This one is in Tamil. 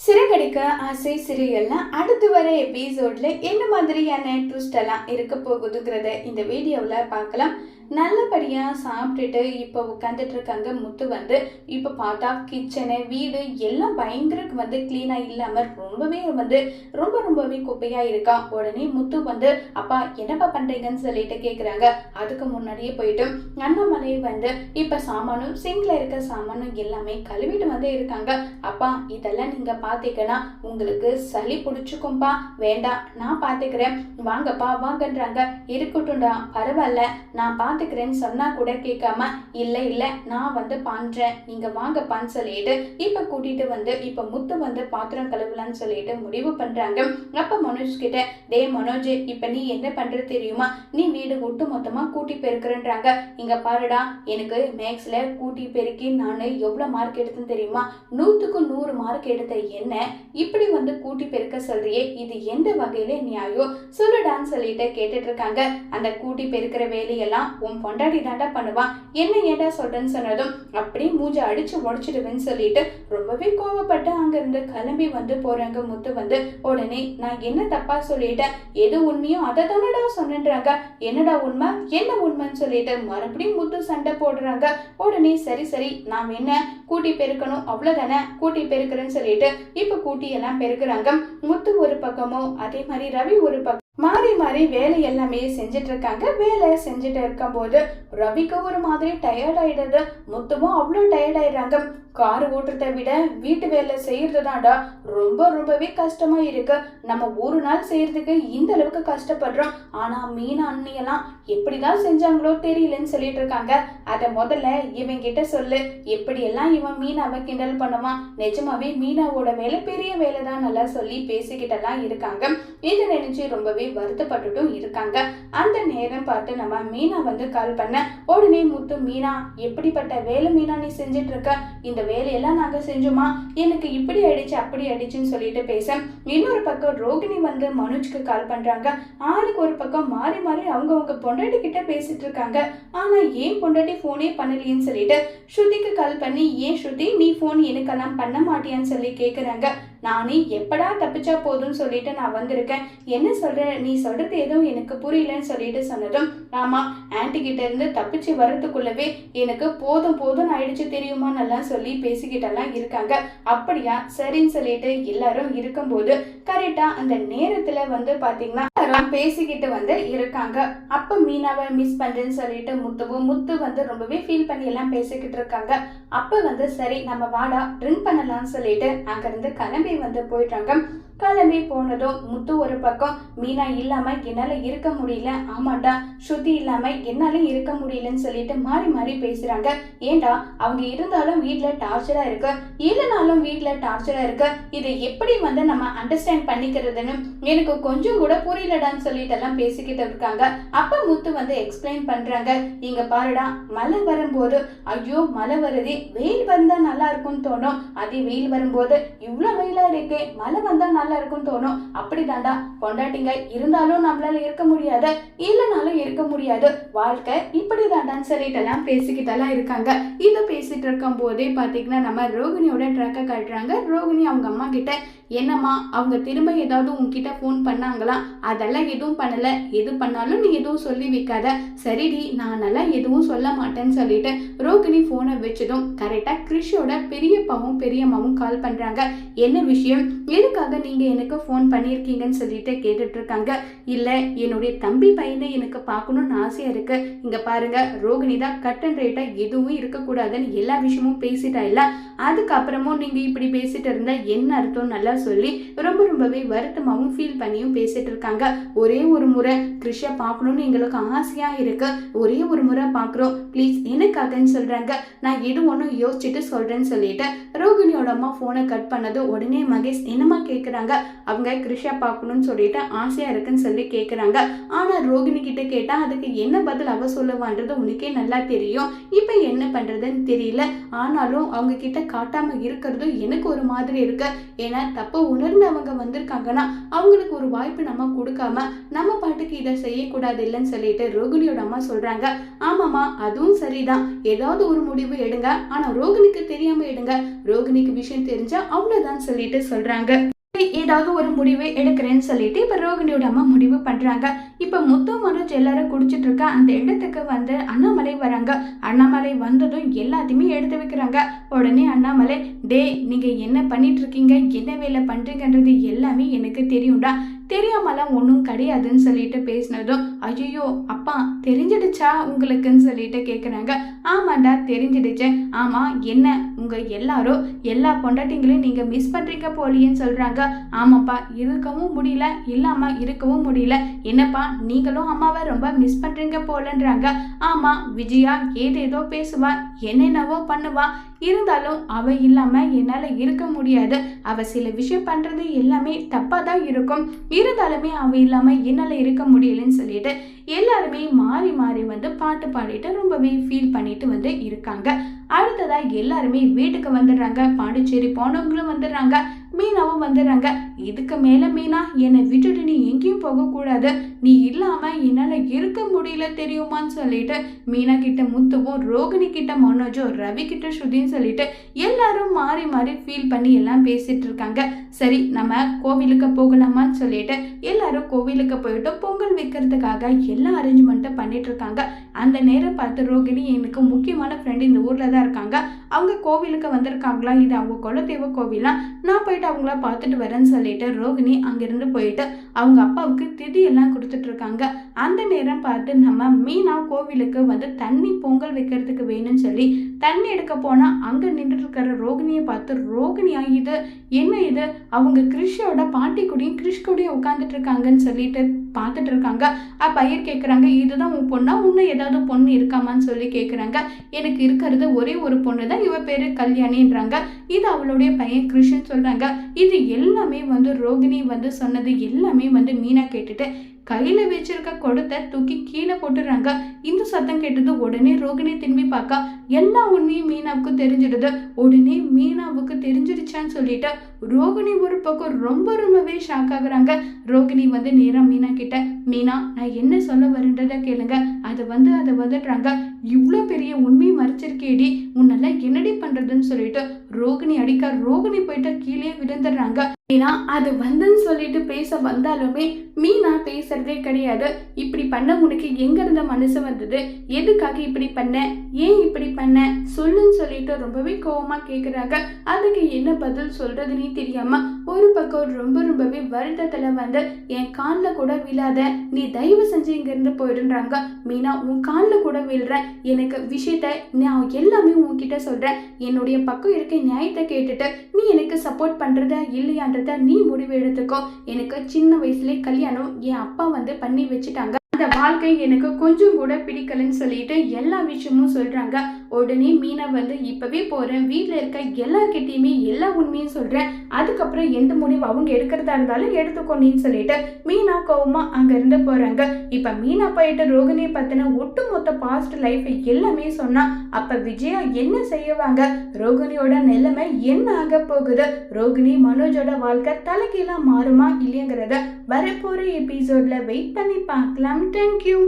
சிறகடிக்க ஆசை சிறியல்னா அடுத்து வர எபிசோட்ல என்ன மாதிரியான ட்விஸ்ட் எல்லாம் இருக்க போகுதுங்கிறத இந்த வீடியோவில் பார்க்கலாம். நல்லபடியாக சாப்பிட்டுட்டு இப்போ உட்காந்துட்டு இருக்காங்க முத்து வந்து. இப்போ பார்த்தா கிச்சனு வீடு எல்லாம் பயங்கர வந்து க்ளீனாக இல்லாமல் ரொம்பவே வந்து ரொம்ப ரொம்பவே குப்பையாக இருக்கா. உடனே முத்து வந்து அப்பா என்னப்பா பண்ணுறீங்கன்னு சொல்லிட்டு கேட்குறாங்க அதுக்கு முன்னாடியே போயிட்டு அண்ணாமலை வந்து இப்போ சாமானும் சிங்கில் இருக்க சாமானும் எல்லாமே கழுவிட்டு வந்து இருக்காங்க. அப்பா இதெல்லாம் நீங்கள் பார்த்தீங்கன்னா உங்களுக்கு சளி பிடிச்சிக்கும்பா. வேண்டாம் நான் பார்த்துக்கிறேன் வாங்கப்பா வாங்கன்றாங்க. இருக்கட்டும்டா பரவாயில்ல. நான் பார்த்து பார்த்துக்கிறேன்னு சொன்னால் கூட கேட்காம இல்லை இல்லை நான் வந்து பண்ணுறேன் நீங்கள் வாங்கப்பான்னு சொல்லிட்டு இப்போ கூட்டிகிட்டு வந்து இப்போ முத்து வந்து பாத்திரம் கழுவலான்னு சொல்லிட்டு முடிவு பண்ணுறாங்க அப்போ மனோஜ் கிட்ட டே மனோஜ் இப்போ நீ என்ன பண்ணுறது தெரியுமா? நீ வீடு ஒட்டு மொத்தமாக கூட்டி பெருக்கிறன்றாங்க. இங்கே பாருடா எனக்கு மேக்ஸில் கூட்டி பெருக்கி நான் எவ்வளோ மார்க் எடுத்தேன்னு தெரியுமா? நூற்றுக்கு நூறு மார்க் எடுத்த என்ன? இப்படி வந்து கூட்டி பெருக்க சொல்றியே இது எந்த வகையில நியாயம்? சொல்லுடான்னு சொல்லிட்டு கேட்டுட்டு இருக்காங்க. அந்த கூட்டி பெருக்கிற வேலையெல்லாம் உன் பொண்டாடி தாண்டா பண்ணுவான் என்ன ஏண்டா சொல்றேன்னு சொன்னதும் அப்படியே மூஞ்சை அடிச்சு உடச்சிடுவேன்னு சொல்லிட்டு ரொம்பவே கோவப்பட்டு அங்கிருந்து கிளம்பி வந்து போறாங்க. முத்து வந்து உடனே நான் என்ன தப்பா சொல்லிட்டேன்? எது உண்மையோ அதை தானடா சொன்னன்றாங்க. என்னடா உண்மை? என்ன உண்மைன்னு சொல்லிட்டு மறுபடியும் முத்து சண்டை போடுறாங்க. உடனே சரி சரி நாம் என்ன? கூட்டி பெருக்கணும் அவ்வளவுதானே? கூட்டி பெருக்கிறேன்னு சொல்லிட்டு இப்ப கூட்டி எல்லாம் பெருக்குறாங்க. முத்து ஒரு பக்கமோ அதே மாதிரி ரவி ஒரு பக்கம் மாறி மாறி வேலை எல்லாமே செஞ்சுட்டு இருக்காங்க வேலை செஞ்சுட்டு இருக்கும்போது ரவிக்கு ஒரு மாதிரி டயர்ட் ஆயிடுது. மொத்தமும் அவ்வளோ டயர்ட் ஆயிடுறாங்க. கார் ஓட்டுறதை விட வீட்டு வேலை செய்யறது தான்டா ரொம்ப ரொம்பவே கஷ்டமா இருக்கு. நம்ம ஒரு நாள் செய்யறதுக்கு இந்த அளவுக்கு கஷ்டப்படுறோம். ஆனா மீன் அண்ணியெல்லாம் எப்படிதான் செஞ்சாங்களோ தெரியலன்னு சொல்லிட்டு இருக்காங்க. அதை முதல்ல இவன் கிட்ட சொல்லு. எப்படியெல்லாம் இவன் மீனாவை கிண்டல் பண்ணுவான்? நிஜமாவே மீனாவோட வேலை பெரிய வேலை தான் நல்லா சொல்லி பேசிக்கிட்டெல்லாம் இருக்காங்க. இதை நினைச்சு ரொம்பவே வருத்தப்பட்டுட்டும் இருக்காங்க. அந்த நேரம் பார்த்து நம்ம மீனா வந்து கால் பண்ண உடனே முத்து மீனா எப்படிப்பட்ட வேலை மீனா நீ செஞ்சுட்டு இருக்க இந்த வேலையெல்லாம் நாங்க செஞ்சோமா? எனக்கு இப்படி அடிச்சு அப்படி அடிச்சுன்னு சொல்லிட்டு பேச. இன்னொரு பக்கம் ரோகிணி வந்து மனோஜ்க்கு கால் பண்றாங்க. ஆளுக்கு ஒரு பக்கம் மாறி மாறி அவங்கவுங்க பொண்டாட்டி கிட்ட பேசிட்டு இருக்காங்க ஆனா ஏன் பொண்டாட்டி போனே பண்ணலையேன்னு சொல்லிட்டு ஸ்ருதிக்கு கால் பண்ணி ஏன் ஸ்ருதி நீ ஃபோன் எனக்கெல்லாம் பண்ண மாட்டியான்னு சொல்லி கேக்குறாங்க. நானே எப்படா தப்பிச்சா போதும்னு சொல்லிட்டு நான் வந்திருக்கேன். என்ன சொல்ற? நீ சொல்றது எதுவும் எனக்கு புரியலன்னு சொல்லிட்டு சொன்னதும் ஆமா ஆன்டி கிட்ட இருந்து தப்பிச்சு வர்றதுக்குள்ளவே எனக்கு போதும் போதும் ஆயிடுச்சு தெரியுமா நல்லா சொல்லி பேசிக்கிட்டெல்லாம் இருக்காங்க. அப்படியா? சரின்னு சொல்லிட்டு எல்லாரும் இருக்கும்போது கரெக்டா அந்த நேரத்துல வந்து பாத்தீங்கன்னா எல்லாரும் பேசிக்கிட்டு வந்து இருக்காங்க. அப்ப மீனாவை மிஸ் பண்றேன்னு சொல்லிட்டு முத்துவும் முத்து வந்து ரொம்பவே ஃபீல் பண்ணி எல்லாம் பேசிக்கிட்டு இருக்காங்க. அப்ப வந்து சரி நம்ம வாடா ட்ரிங்க் பண்ணலாம்னு சொல்லிட்டு அங்கிருந்து கிளம்பி வந்து போயிட்டாங்க. கிளம்பி போனதும் முத்து ஒரு பக்கம் மீனா இல்லாம என்னால இருக்க முடியல. ஆமாடா ஸ்ருதி இல்லாம என்னால இருக்க முடியலன்னு சொல்லிட்டு மாறி மாறி பேசுறாங்க. ஏண்டா அவங்க இருந்தாலும் வீட்டுல டார்ச்சரா இருக்கு. இல்லைனாலும் வீட்டுல டார்ச்சரா இருக்கு. இதை எப்படி வந்து நம்ம அண்டர்ஸ்டாண்ட் பண்ணிக்கிறதுன்னு எனக்கு கொஞ்சம் கூட புரியலடான்னு சொல்லிட்டு எல்லாம் பேசிக்கிட்டு இருக்காங்க. அப்ப முத்து வந்து எக்ஸ்பிளைன் பண்றாங்க. இங்க பாருடா மழை வரும்போது ஐயோ மழை வருது வெயில் வந்தா நல்லா இருக்கும்னு தோணும். அதே வெயில் வரும்போது இவ்வளோ வெயிலா இருக்கு மழை வந்தா நல்லா இருக்கும்னு தோணும். அப்படிதான்டா பொண்டாட்டிங்க இருந்தாலும் நம்மளால இருக்க முடியாது. இல்லைனாலும் இருக்க முடியாது. வாழ்க்கை இப்படிதாண்டான்னு சொல்லிட்டு சொல்லிட்டெல்லாம் பேசிக்கிட்டெல்லாம் இருக்காங்க. இதை பேசிட்டு இருக்கும் போதே பார்த்தீங்கன்னா நம்ம ரோகிணியோட ட்ரக்கை காட்டுறாங்க. ரோகிணி அவங்க அம்மா கிட்ட என்னம்மா அவங்க திரும்ப ஏதாவது உங்ககிட்ட ஃபோன் பண்ணாங்களா? அதெல்லாம் எதுவும் பண்ணல. எது பண்ணாலும் நீ எதுவும் சொல்லி வைக்காத. சரிடி நான் நல்லா எதுவும் சொல்ல மாட்டேன்னு சொல்லிட்டு ரோகிணி ஃபோனை வச்சதும் கரெக்டாக கிறிஷோட பெரியப்பாவும் பெரியம்மாவும் கால் பண்ணுறாங்க என்ன விஷயம்? எதுக்காக நீங்கள் எனக்கு ஃபோன் பண்ணியிருக்கீங்கன்னு சொல்லிட்டு கேட்டுட்ருக்காங்க. இல்லை என்னுடைய தம்பி பையனை எனக்கு பார்க்கணுன்னு ஆசையாக இருக்குது இங்கே பாருங்கள் ரோகிணி தான் கட் அண்ட் ரேட்டாக எதுவும் இருக்கக்கூடாதுன்னு எல்லா விஷயமும் பேசிட்டா இல்லை. அதுக்கப்புறமும் நீங்கள் இப்படி பேசிட்டு இருந்தால் என்ன அர்த்தம் நல்லா சொல்லி ரொம்ப ரொம்பவே வருத்தமாகவும் ஃபீல் பண்ணியும் பேசிட்டு இருக்காங்க ஒரே ஒரு முறை கிருஷை பார்க்கணுன்னு எங்களுக்கு ஆசையாக இருக்குது ஒரே ஒரு முறை பார்க்குறோம். ப்ளீஸ் எனக்காகன்னு சொல்கிறாங்க நான் எது ஒன்றும் யோசிச்சுட்டு சொல்கிறேன்னு சொல்லிட்டு ரோகிணியோட அம்மா ஃபோனை கட் பண்ணது உடனே மகேஷ் என்னம்மா கேட்குறாங்க அவங்க கிருஷா பார்க்கணும்னு சொல்லிட்டு ஆசையாக இருக்குன்னு சொல்லி கேட்குறாங்க ஆனால் ரோகிணி கிட்ட கேட்டால் அதுக்கு என்ன பதில் அவ சொல்லுவான்றது உனக்கே நல்லா தெரியும். இப்போ என்ன பண்ணுறதுன்னு தெரியல. ஆனாலும் அவங்க கிட்ட காட்டாமல் இருக்கிறதும் எனக்கு ஒரு மாதிரி இருக்கு. ஏன்னா தப்பை உணர்ந்து அவங்க வந்திருக்காங்கன்னா அவங்களுக்கு ஒரு வாய்ப்பு நம்ம கொடுக்காம நம்ம பாட்டுக்கு இதை செய்யக்கூடாது இல்லைன்னு சொல்லிட்டு ரோகிணியோட அம்மா சொல்கிறாங்க ஆமாம்மா அதுவும் சரிதான். ஏதாவது ஒரு முடிவு எடுங்க. ஆனால் ரோகிணிக்கு தெரியாமல் எடுங்க. ரோகிணிக்கு விஷயம் தெரிஞ்சால் அவ்வளோதான் சொல்லிட்டு சொல்கிறாங்க ஏதாவது ஒரு முடிவு எடுக்கிறேன்னு சொல்லிட்டு இப்ப ரோகிணியோட அம்மா முடிவு பண்றாங்க. இப்ப முத்து மனோஜ் எல்லாரும் குடிச்சிட்டு இருக்க அந்த இடத்துக்கு வந்து அண்ணாமலை வராங்க. அண்ணாமலை வந்ததும் எல்லாத்தையுமே எடுத்து வைக்கிறாங்க. உடனே அண்ணாமலை டே நீங்க என்ன பண்ணிட்டு இருக்கீங்க? என்ன வேலை பண்றீங்கன்றது எல்லாமே எனக்கு தெரியும்டா. தெரியாமலாம் ஒன்றும் கிடையாதுன்னு சொல்லிட்டு பேசினதும் ஐயோ அப்பா தெரிஞ்சிடுச்சா? உங்களுக்குன்னு சொல்லிட்டு கேட்குறாங்க ஆமாண்டா தெரிஞ்சிடுச்சு. ஆமாம் என்ன? உங்கள் எல்லாரும் எல்லா பொண்டாட்டிங்களையும் நீங்கள் மிஸ் பண்ணுறீங்க போலியன்னு சொல்கிறாங்க ஆமாப்பா இருக்கவும் முடியல. இல்லாமல் இருக்கவும் முடியல. என்னப்பா நீங்களும் அம்மாவை ரொம்ப மிஸ் பண்ணுறீங்க போலன்றாங்க. ஆமாம் விஜயா ஏதேதோ பேசுவா என்னென்னவோ பண்ணுவா. இருந்தாலும் அவ இல்லாம என்னால இருக்க முடியாது. அவ சில விஷயம் பண்றது எல்லாமே தப்பா தான் இருக்கும். இருந்தாலுமே அவ இல்லாம என்னால இருக்க முடியலன்னு சொல்லிட்டு எல்லாருமே மாறி மாறி வந்து பாட்டு பாடிட்டு ரொம்பவே ஃபீல் பண்ணிட்டு வந்து இருக்காங்க. அடுத்ததாக எல்லாருமே வீட்டுக்கு வந்துடுறாங்க. பாண்டிச்சேரி போனவங்களும் வந்துடுறாங்க. மீனாவும் வந்துடுறாங்க இதுக்கு மேல மீனா என்னை விட்டுட்டு நீ எங்கேயும் போகக்கூடாது நீ இல்லாம என்னால இருக்க முடியல தெரியுமான்னு சொல்லிட்டு மீனா கிட்ட முத்துவும் ரோகிணி கிட்ட மனோஜும் ரவி கிட்ட ஸ்ருதின்னு சொல்லிட்டு எல்லாரும் மாறி மாறி ஃபீல் பண்ணி எல்லாம் பேசிட்டு இருக்காங்க. சரி நம்ம கோவிலுக்கு போகலாமான்னு சொல்லிட்டு எல்லாரும் கோவிலுக்கு போயிட்டு பொங்கல் வைக்கிறதுக்காக எல்லா அரேஞ்ச்மெண்ட்டும் பண்ணிட்டு இருக்காங்க. அந்த நேரம் பார்த்து ரோகிணி எனக்கு முக்கியமான ஃப்ரெண்ட் இந்த ஊர்ல தான் இருக்காங்க. அவங்க கோவிலுக்கு வந்திருக்காங்களா? இது அவங்க குலதெய்வ கோவிலா? நான் போயிட்டு அவங்கள பார்த்துட்டு வரேன்னு சொல்லிட்டு ரோகிணி அங்கிருந்து போயிட்டு அவங்க அப்பாவுக்கு திதி எல்லாம் கொடுத்துட்டு இருக்காங்க அந்த நேரம் பார்த்து நம்ம மீனா கோவிலுக்கு வந்து தண்ணி பொங்கல் வைக்கிறதுக்கு வேணும்னு சொல்லி தண்ணி எடுக்க போனால் அங்கே நின்றுட்டுருக்கிற ரோகிணியை பார்த்து ரோகிணியா இது என்ன இது? அவங்க கிறிஷோட பாட்டி கூடயும் கிறிஷ் கூடயும் உட்காந்துட்டு இருக்காங்கன்னு சொல்லிட்டு பார்த்துட்டு இருக்காங்க அப்ப ஐயர் கேட்குறாங்க இதுதான் உன் பொண்ணா? இன்னும் ஏதாவது பொண்ணு இருக்காமான்னு சொல்லி கேட்குறாங்க எனக்கு இருக்கிறது ஒரே ஒரு பொண்ணு தான் இவ பேரு கல்யாணின்றாங்க. இது அவளுடைய பையன் கிருஷ்ணன் சொல்றாங்க. இது எல்லாமே வந்து ரோகிணி வந்து சொன்னது எல்லாமே வந்து மீனா கேட்டுட்டு கையில வச்சிருக்க குடத்தை தூக்கி கீழே போட்டுறாங்க. இந்த சத்தம் கேட்டது உடனே ரோகிணி திரும்பி பார்க்க எல்லா உண்மையும் மீனாவுக்கு தெரிஞ்சிடுது. உடனே மீனாவுக்கு தெரிஞ்சிருச்சான்னு சொல்லிட்டு ரோகிணி ஒரு பக்கம் ரொம்ப ரொம்பவே ஷாக் ஆகுறாங்க. ரோகிணி வந்து நேரா மீனா கிட்ட மீனா நான் என்ன சொல்ல வரேன்றத கேளுங்க. அதை வந்து அதை வந்துடுறாங்க இவ்வளோ பெரிய உண்மையை மறைச்சிருக்கேடி. உன்னெல்லாம் என்னடி பண்றதுன்னு சொல்லிட்டு ரோகிணி அடிக்க ரோகிணி போயிட்டு கீழே விழுந்துடுறாங்க. ஏன்னா அது வந்துன்னு சொல்லிட்டு பேச வந்தாலுமே மீனா பேசுறதே கிடையாது. இப்படி பண்ண உனக்கு எங்க இருந்த மனசு வந்தது? எதுக்காக இப்படி பண்ண? ஏன் இப்படி பண்ண? சொல்லுன்னு சொல்லிட்டு ரொம்பவே கோவமா கேக்குறாங்க. அதுக்கு என்ன பதில் சொல்றதுன்னே தெரியாம ஒரு பக்கம் ரொம்ப ரொம்பவே வருத்தத்துல வந்து என் காலில் கூட விழாத நீ தயவு செஞ்சு இங்க இருந்து போயிடுன்றாங்க. மீனா உன் காலில் கூட விழுற. எனக்கு விஷயத்த நான் எல்லாமே உன்கிட்ட சொல்றேன். என்னுடைய பக்கம் இருக்க நியாயத்தை கேட்டுட்டு நீ எனக்கு சப்போர்ட் பண்றதா இல்லையான்றத நீ முடிவு எடுத்துக்கோ. எனக்கு சின்ன வயசுலேயே கல்யாணம் என் அப்பா வந்து பண்ணி வச்சுட்டாங்க. அந்த வாழ்க்கை எனக்கு கொஞ்சம் கூட பிடிக்கலன்னு சொல்லிட்டு எல்லா விஷயமும் சொல்றாங்க. உடனே மீனா வந்து இப்பவே போறேன். வீட்டில் இருக்க எல்லார்கிட்டயுமே எல்லா உண்மையும் சொல்றேன். அதுக்கப்புறம் எந்த முடிவு அவங்க எடுக்கிறதா இருந்தாலும் எடுத்துக்கொண்டின்னு சொல்லிட்டு மீனா கோவமா அங்க இருந்து போறாங்க. இப்ப மீனா போயிட்டு ரோகிணியை பத்தின ஒட்டுமொத்த பாஸ்ட் லைஃப் எல்லாமே சொன்னா அப்ப விஜயா என்ன செய்வாங்க? ரோகிணியோட நிலைமை என்ன ஆக போகுது? ரோகிணி மனோஜோட வாழ்க்கை தலைகீழா மாறுமா இல்லையங்கிறத வரப்போற எபிசோட்ல வெயிட் பண்ணி பார்க்கலாம். தேங்க்யூ